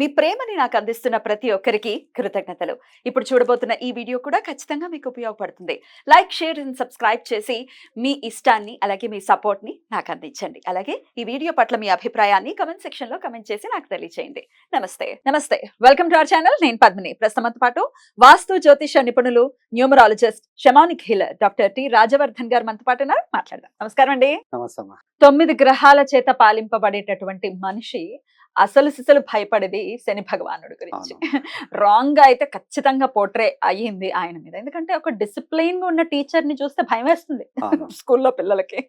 మీ ప్రేమని నాకు అందిస్తున్న ప్రతి ఒక్కరికి కృతజ్ఞతలు. ఇప్పుడు చూడబోతున్న ఈ వీడియో కూడా ఖచ్చితంగా మీకు ఉపయోగపడుతుంది. లైక్ షేర్ అండ్ సబ్స్క్రైబ్ చేసి మీ ఇష్టాన్ని అలాగే మీ సపోర్ట్ని నాకు అందించండి. అలాగే ఈ వీడియో పట్ల మీ అభిప్రాయాన్ని కమెంట్ సెక్షన్లో కమెంట్ చేసి నాకు తెలియజేయండి నమస్తే. నమస్తే. Welcome to our channel. నేను పద్మిని. ప్రస్తుతంతో పాటు వాస్తు జ్యోతిష నిపుణులు numerologist shamanic healer doctor T. Rajavardhan garu మనతో పాటు మాట్లాడదాం. నమస్కారం అండి. తొమ్మిది గ్రహాల చేత పాలింపబడేటటువంటి మనిషి అసలు సిసలు భయపడేది శని భగవానుడి గురించి. రాంగ్గా అయితే ఖచ్చితంగా పోట్రే అయ్యింది ఆయన మీద. ఎందుకంటే ఒక డిసిప్లైన్గా ఉన్న టీచర్ని చూస్తే భయం వేస్తుంది. స్కూల్లో పిల్లలకి.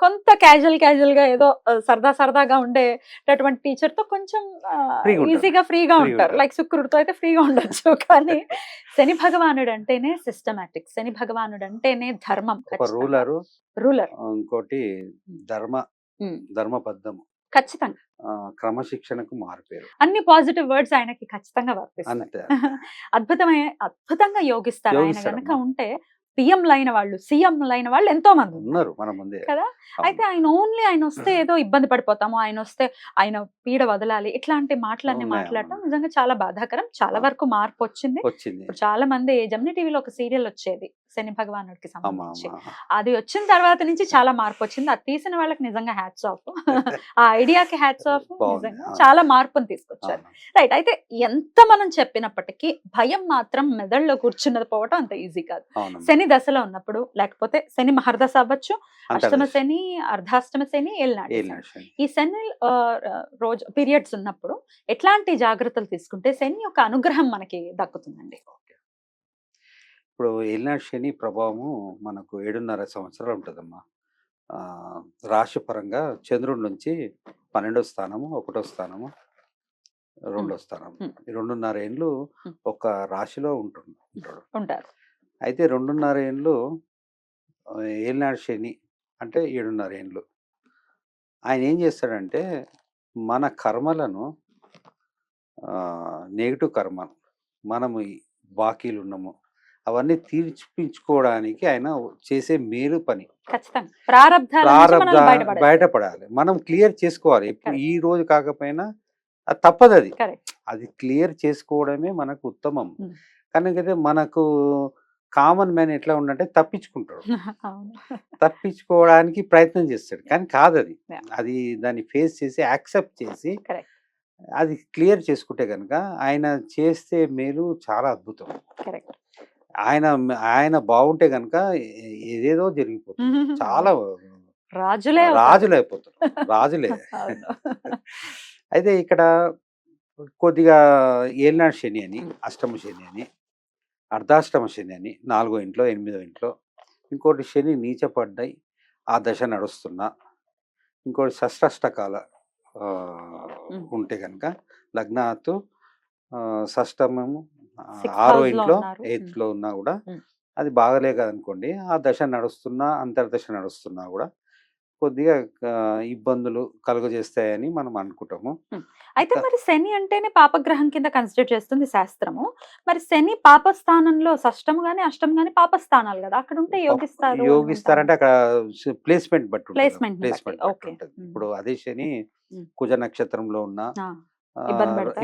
కొంత క్యాజువల్ క్యాజువల్గా ఏదో సరదా సరదాగా ఉండేటటువంటి టీచర్తో కొంచెం. ఈజీగా ఫ్రీగా ఉంటారు. లైక్ శుక్రుడితో అయితే ఫ్రీగా ఉండొచ్చు. కానీ శని భగవానుడు అంటేనే సిస్టమాటిక్ శని భగవానుడు అంటేనే ధర్మం రూలరు రూలర్ ఇంకోటి ధర్మ. ధర్మబద్ధము. ఖచ్చితంగా. క్రమశిక్షణకు మారిపోయారు అన్ని పాజిటివ్ వర్డ్స్ ఆయనకి ఖచ్చితంగా వర్తిస్తాయి. అద్భుతమైన అద్భుతంగా యోగిస్తారు ఆయన అమ్మా. ఉంటే పిఎం లైన వాళ్ళు సీఎం లైన వాళ్ళు ఎంతో మంది ఉన్నారు. ఉన్నారు మన ముందే. కదా. అయితే ఆయన ఓన్లీ ఆయన వస్తే ఏదో ఇబ్బంది పడిపోతాము ఆయన వస్తే ఆయన పీడ వదలాలి ఇట్లాంటి మాటలన్నీ మాట్లాడటం. నిజంగా చాలా బాధాకరం. చాలా. వరకు మార్పు వచ్చింది. చాలా మంది జమ్ని టీవీలో ఒక సీరియల్ వచ్చేది శని భగవానుడికి సంబంధించి. అది వచ్చిన తర్వాత నుంచి చాలా మార్పు వచ్చింది. అది తీసిన వాళ్ళకి నిజంగా హ్యాట్స్ ఆఫ్ ఆ ఐడియాకి హ్యాట్స్ ఆఫ్ నిజంగా. చాలా మార్పుని తీసుకొచ్చారు. రైట్ అయితే ఎంత మనం చెప్పినప్పటికీ భయం మాత్రం మెదడులో కూర్చున్నది పోవటం అంత ఈజీ కాదు. అవునమ్మా. శని దశలో ఉన్నప్పుడు లేకపోతే శని మహర్దశ అవ్వచ్చు అష్టమ. శని అర్ధాష్టమ శని శని. ఈ శని రోజు పీరియడ్స్ ఉన్నప్పుడు ఎట్లాంటి జాగ్రత్తలు తీసుకుంటే శని యొక్క అనుగ్రహం మనకి దక్కుతుందండి ఇప్పుడు ఏలినాటి శని ప్రభావము మనకు ఏడున్నర సంవత్సరాలు ఉంటుందమ్మా ఆ, రాశి పరంగా చంద్రుడి నుంచి పన్నెండో స్థానము ఒకటో స్థానము రెండో స్థానం. ఈ రెండున్నర ఏళ్ళు. ఒక రాశిలో ఉంటుంది ఉంటాడు ఉంటారు అయితే రెండున్నర ఏండ్లు ఏలినాడు శని అంటే ఏడున్నర ఏండ్లు ఆయన ఏం చేస్తాడంటే మన కర్మలను నెగిటివ్ కర్మ మనము బాకీలు ఉన్నాము అవన్నీ తీర్చిపించుకోవడానికి ఆయన చేసే మేలు పని ప్రారంభ. బయటపడాలి మనం క్లియర్ చేసుకోవాలి ఇప్పుడు. ఈ రోజు కాకపోయినా అది తప్పదు అది. అది క్లియర్ చేసుకోవడమే మనకు ఉత్తమం. కనుకైతే మనకు కామన్ మ్యాన్ ఎట్లా ఉండంటే తప్పించుకుంటాడు తప్పించుకోవడానికి ప్రయత్నం చేస్తాడు కానీ కాదు అది. అది దాన్ని ఫేస్ చేసి యాక్సెప్ట్ చేసి. అది క్లియర్ చేసుకుంటే కనుక ఆయన చేస్తే మేలు చాలా అద్భుతం ఆయన ఆయన బాగుంటే కనుక ఏదేదో జరిగిపోతుంది చాలా రాజులే. రాజులు అయిపోతారు రాజులే. అయితే ఇక్కడ కొద్దిగా ఏలినాడు శని అని. అష్టమ శని అని అర్ధాష్టమ శని అని నాలుగో ఇంట్లో ఎనిమిదో ఇంట్లో ఇంకోటి శని నీచపడ్డాయి ఆ దశ నడుస్తున్నా ఇంకోటి షష్టాష్టకాల. ఉంటే కనుక లగ్నాతు ఆ, షష్టమము ఆరో ఇంట్లో ఉన్నారు. ఎయిత్ మ్. లో ఉన్నా కూడా. అది బాగలే కదనుకోండి ఆ దశ నడుస్తున్నా అంతర్దశ నడుస్తున్నా కూడా కొద్దిగా ఇబ్బందులు కలుగజేస్తాయని మనం అనుకుంటాము అయితే మరి శని అంటేనే పాపగ్రహం కింద కన్సిడర్ చేస్తుంది శాస్త్రము మరి శని పాప స్థానంలో షష్టం గాని అష్టం గాని పాప స్థానాలు కదా అక్కడ ఉంటే యోగిస్తారు యోగిస్తారంటే అక్కడ ప్లేస్మెంట్ బట్టి. ఉంటుంది. మ్. ఇప్పుడు అదే శని. కుజ నక్షత్రంలో ఉన్న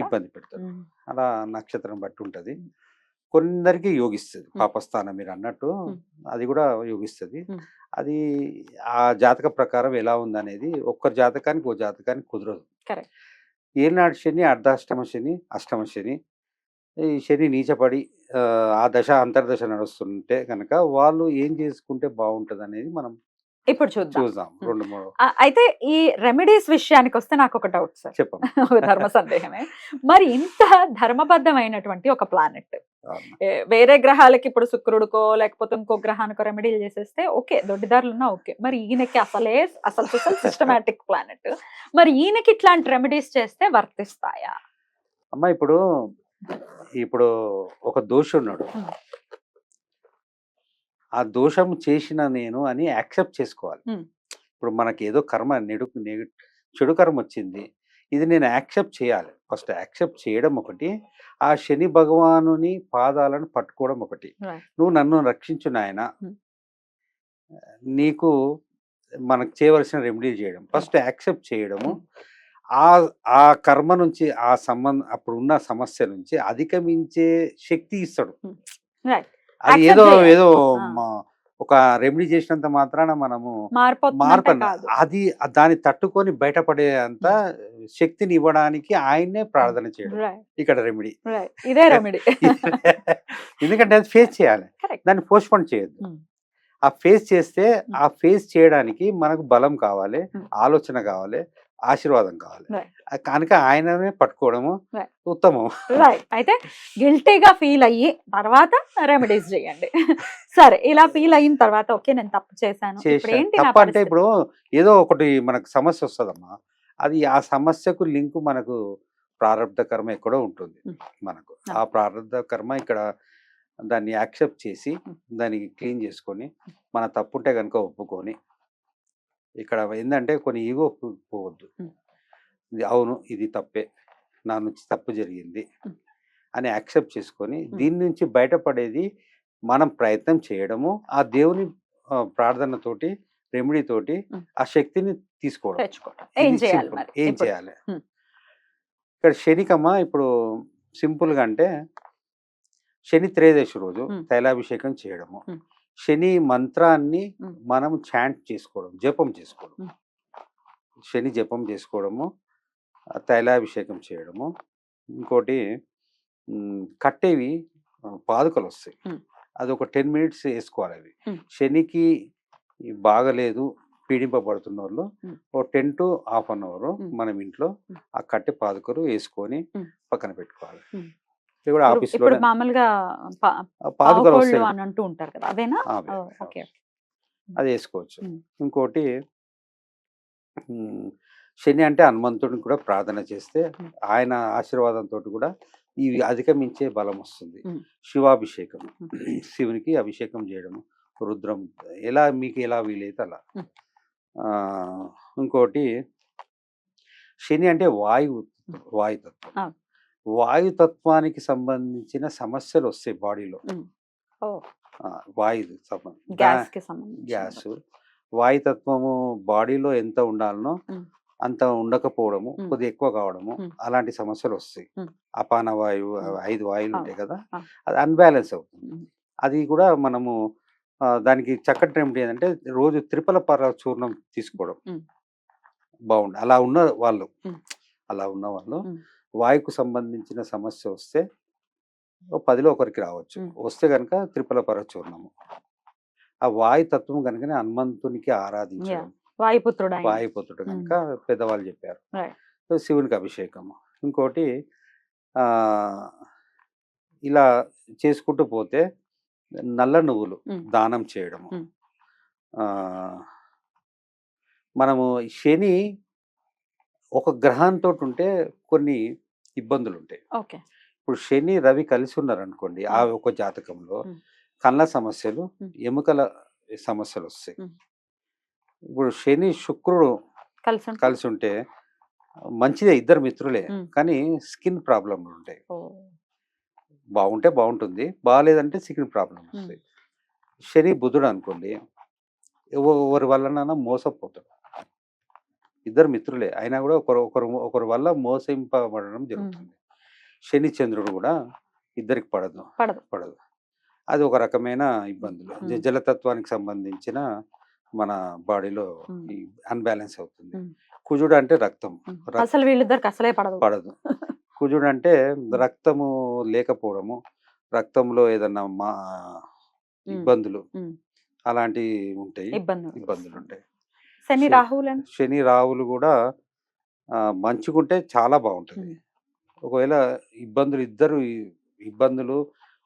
ఇబ్బంది పెడతారా? అలా నక్షత్రం బట్టి ఉంటది. కొందరికి యోగిస్తుంది. పాపస్థానం మీరు అన్నట్టు. అది కూడా యోగిస్తుంది. అది ఆ జాతక ప్రకారం ఎలా ఉందనేది ఒక్కరి జాతకానికి ఓ జాతకానికి కుదరదు. ఏనాడు శని అర్ధాష్టమ శని అష్టమ శని ఈ శని నీచపడి ఆ, దశ అంతర్దశ నడుస్తుంటే కనుక వాళ్ళు ఏం చేసుకుంటే బాగుంటది అనేది మనం ఇప్పుడు చూద్దాం. చూద్దాం. రెండు మూడు అయితే ఈ రెమెడీస్ విషయానికి వస్తే నాకు ఒక డౌట్ సార్. చెప్పండి ధర్మ సందేహమే. మరి ఇంత ధర్మబద్ధమైనటువంటి ఒక ప్లానెట్. వేరే గ్రహాలకి ఇప్పుడు శుక్రుడికో లేకపోతే ఇంకో గ్రహానికో రెమెడీలు చేసేస్తే ఓకే దొడ్డిదారులు ఉన్నా ఓకే. మరి ఈయనకి అసలే అసలు సిస్టమాటిక్ ప్లానెట్ మరి ఈయనకి ఇట్లాంటి రెమెడీస్ చేస్తే వర్తిస్తాయా? అమ్మ ఇప్పుడు ఇప్పుడు ఒక దోషి ఉన్నాడు. ఆ దోషం చేసిన నేను అని యాక్సెప్ట్ చేసుకోవాలి. ఇప్పుడు మనకి ఏదో కర్మ నెడు చెడు కర్మ వచ్చింది. ఇది నేను యాక్సెప్ట్ చేయాలి. ఫస్ట్ యాక్సెప్ట్ చేయడం ఒకటి. ఆ శని భగవానుని పాదాలను పట్టుకోవడం ఒకటి. నువ్వు నన్ను రక్షించు నాయన. నీకు మనకు చేయవలసిన రెమెడీ చేయడం. ఫస్ట్ యాక్సెప్ట్ చేయడము. ఆ ఆ కర్మ నుంచి ఆ సంబంధం అప్పుడు ఉన్న సమస్య నుంచి అధిగమించే శక్తి ఇస్తాడు. అది ఏదో. ఏదో ఒక రెమెడీ చేసినంత మాత్రాన మనము మార్పు అది దాన్ని తట్టుకొని బయటపడే అంత శక్తిని ఇవ్వడానికి ఆయన్నే ప్రార్థన చేయడం. ఇక్కడ రెమెడీ ఇదే రెమెడీ ఎందుకంటే అది ఫేస్ చేయాలి. దాన్ని పోస్ట్పోన్ చేయొద్దు. ఆ ఫేస్ చేస్తే ఆ ఫేస్ చేయడానికి మనకు బలం కావాలి. ఆలోచన కావాలి ఆశీర్వాదం కావాలి. కనుక ఆయననే పట్టుకోవడము. ఉత్తమం. రైట్ అయితే గిల్టీగా ఫీల్ అయ్యి తర్వాత రెమెడీస్ చేయండి. సరే ఇలా ఫీల్ అయిన తర్వాత ఓకే నేను తప్పు చేశాను. తప్ప అంటే? ఇప్పుడు ఏదో ఒకటి మనకు సమస్య వస్తుందమ్మా. అది ఆ సమస్యకు లింక్ మనకు ప్రారంభ కర్మ ఎక్కడో ఉంటుంది. మనకు. ఆ ప్రారంభ కర్మ ఇక్కడ దాన్ని యాక్సెప్ట్ చేసి. దానికి క్లీన్ చేసుకొని మన తప్పుంటే కనుక ఒప్పుకొని ఇక్కడ ఏంటంటే కొన్ని ఈగో పోవద్దు. ఇది అవును ఇది తప్పే నా నుంచి తప్పు జరిగింది. అని యాక్సెప్ట్ చేసుకొని. దీని నుంచి బయటపడేది మనం ప్రయత్నం చేయడము ఆ దేవుని ప్రార్థనతోటి రెమెడీ తోటి Hmm. ఆ శక్తిని తీసుకోవడం ఏం చేయాలి. ఇక్కడ శనికమ్మ ఇప్పుడు సింపుల్గా అంటే శని త్రయోదశి రోజు. తైలాభిషేకం చేయడము. శని మంత్రాన్ని. మనం చాంట్ చేసుకోవడం జపం చేసుకోవడం. శని జపం చేసుకోవడము తైలాభిషేకం చేయడము ఇంకోటి కట్టేవి పాదుకలు వస్తాయి. అది ఒక టెన్ మినిట్స్ వేసుకోవాలి అవి. శనికి బాగలేదు పీడింపబడుతున్న వాళ్ళు. ఓ ten to half an hour. మనం ఇంట్లో. ఆ కట్టె పాదుకలు వేసుకొని. పక్కన పెట్టుకోవాలి కూడా ఇప్పుడు మామూలుగా పాదుకలు వస్తాయి అని అంటూ ఉంటారు కదా. ఓకే అది వేసుకోవచ్చు. ఇంకోటి శని అంటే హనుమంతుడిని కూడా ప్రార్థన చేస్తే. ఆయన ఆశీర్వాదంతో కూడా ఇవి అధిగమించే బలం వస్తుంది. శివాభిషేకం శివునికి అభిషేకం చేయడం రుద్రం ఎలా మీకు ఎలా వీలైతే అలా. ఆ, ఇంకోటి శని అంటే వాయువు వాయుతత్వం. వాయుతత్వానికి సంబంధించిన సమస్యలు వస్తాయి బాడీలో వాయు గ్యాస్ వాయుతత్వము బాడీలో ఎంత ఉండాలనో. అంత ఉండకపోవడము మ్మ్. కొద్దిగా ఎక్కువ కావడము. అలాంటి సమస్యలు వస్తాయి. అపాన వాయువు. ఐదు వాయువులు ఉంటాయి కదా. అది అన్బ్యాలెన్స్ అవుతుంది. అది కూడా మనము దానికి చక్కటి రెమెడీ ఏంటంటే రోజు త్రిపల పర చూర్ణం తీసుకోవడం. బాగుంది అలా ఉన్న వాళ్ళు. అలా ఉన్న వాళ్ళు. వాయుకు సంబంధించిన సమస్య వస్తే పదిలో ఒకరికి రావచ్చు. వస్తే కనుక త్రిపల పర చూర్ణము ఆ వాయు తత్వం కనుకనే హనుమంతునికి ఆరాధించడం. వాయుపుత్రుడు. వాయుపుత్రుడు కనుక పెద్దవాళ్ళు చెప్పారు. శివునికి అభిషేకం ఇంకోటి ఆ ఇలా చేసుకుంటూ పోతే నల్ల నువ్వులు. దానం చేయడము. మనము శని ఒక గ్రహంతో ఉంటే కొన్ని ఇబ్బందులు ఉంటాయి ఓకే ఇప్పుడు శని రవి కలిసి ఉన్నారు అనుకోండి ఆ. ఒక జాతకంలో. కళ్ళ సమస్యలు. ఎముకల సమస్యలు వస్తాయి. ఇప్పుడు శని శుక్రుడు కలిసి ఉంటే- కలిసి ఉంటే మంచిదే ఇద్దరు మిత్రులే. కానీ స్కిన్ ప్రాబ్లంలు ఉంటాయి బాగుంటే బాగుంటుంది బాగాలేదంటే స్కిన్ ప్రాబ్లం వస్తాయి శని బుధుడు అనుకోండి ఎవ- ఎవరి వల్లనైనా మోసపోతాడు ఇద్దరు మిత్రులే. అయినా కూడా ఒకరు ఒకరు ఒకరి వల్ల మోసింపబడడం జరుగుతుంది. శని చంద్రుడు కూడా ఇద్దరికి పడదు. పడదు. అది ఒక రకమైన ఇబ్బందులు. జలతత్వానికి సంబంధించిన మన బాడీలో అన్బ్యాలెన్స్ అవుతుంది. కుజుడు అంటే రక్తం. అసలు వీళ్ళిద్దరికి అసలే పడదు. పడదు. కుజుడు అంటే రక్తము లేకపోవడము రక్తంలో ఏదన్నా మా. ఇబ్బందులు. అలాంటివి ఉంటాయి. ఇబ్బంది ఇబ్బందులు. ఉంటాయి శని రాహువులని శని రావులు కూడా మంచిగుంటే చాలా బాగుంటుంది. ఒకవేళ ఇబ్బందులు ఇద్దరు ఇబ్బందులు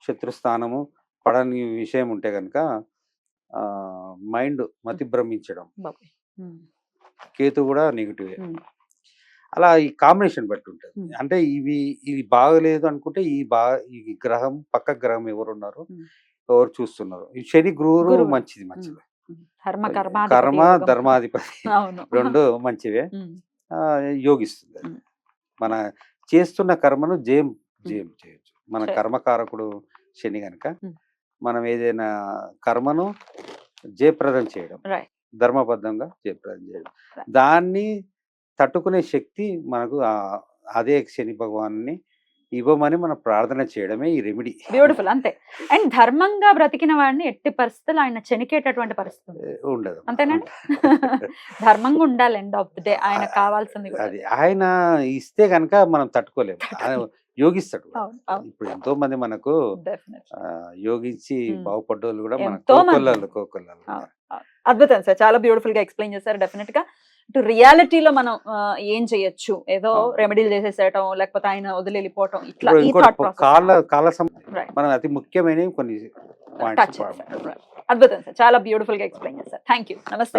శత్రుస్థానము పడని విషయం ఉంటే కనుక మైండ్ మతి భ్రమించడం. కేతు కూడా నెగిటివ్. అలా ఈ కాంబినేషన్ బట్టి ఉంటుంది. అంటే ఇవి ఇది బాగలేదు అనుకుంటే ఈ బా ఈ గ్రహం పక్క గ్రహం ఎవరు ఉన్నారు ఉమ్. ఎవరు చూస్తున్నారు ఈ శని గురువు. మంచిది మంచిది కర్మ ధర్మాధిపతి రెండు మంచివే. యోగిస్తుంది. మన చేస్తున్న కర్మను జయం జయం చేయొచ్చు. మన కర్మకారకుడు శని గనక. మనం ఏదైనా కర్మను జయప్రదం చేయడం. ధర్మబద్ధంగా జయప్రదం చేయడం. దాన్ని తట్టుకునే శక్తి మనకు అదే శని భగవాన్ని ఇవ్వమని మనం ప్రార్థన చేయడమే ఈ రెమెడీ. బ్యూటిఫుల్ అంతే. అండ్ ధర్మంగా బ్రతికిన వాడిని ఎట్టి పరిస్థితులు ఆయన చెనికేటటువంటి పరిస్థితి. ఉండదు. అంతేనండి? ధర్మంగా ఉండాలి ఎండ్ ఆఫ్ ది డే ఆయనకు కావాల్సింది అది ఆయన ఇస్తే కనుక మనం తట్టుకోలేము. ఆయన యోగిస్తాడు. ఇప్పుడు ఎంతో మంది మనకు యోగించి. బాగుపడ్డోళ్ళు కూడా మన. కోకొల్లలు కోకొల్లలు. అద్భుతం సార్. చాలా బ్యూటిఫుల్గా ఎక్స్ప్లెయిన్ చేశారు డెఫినెట్గా ఇటు రియాలిటీలో మనం ఏం చేయొచ్చు? ఏదో. రెమెడీలు చేసేసేయటం లేకపోతే ఆయన వదిలి వెళ్ళిపోవటం ఇట్లా సం- Right. మనం అతి ముఖ్యమైనవి కొన్ని అద్భుతం సార్. చాలా బ్యూటిఫుల్గా ఎక్స్ప్లెయిన్ చేశారు. థ్యాంక్ యూ నమస్తే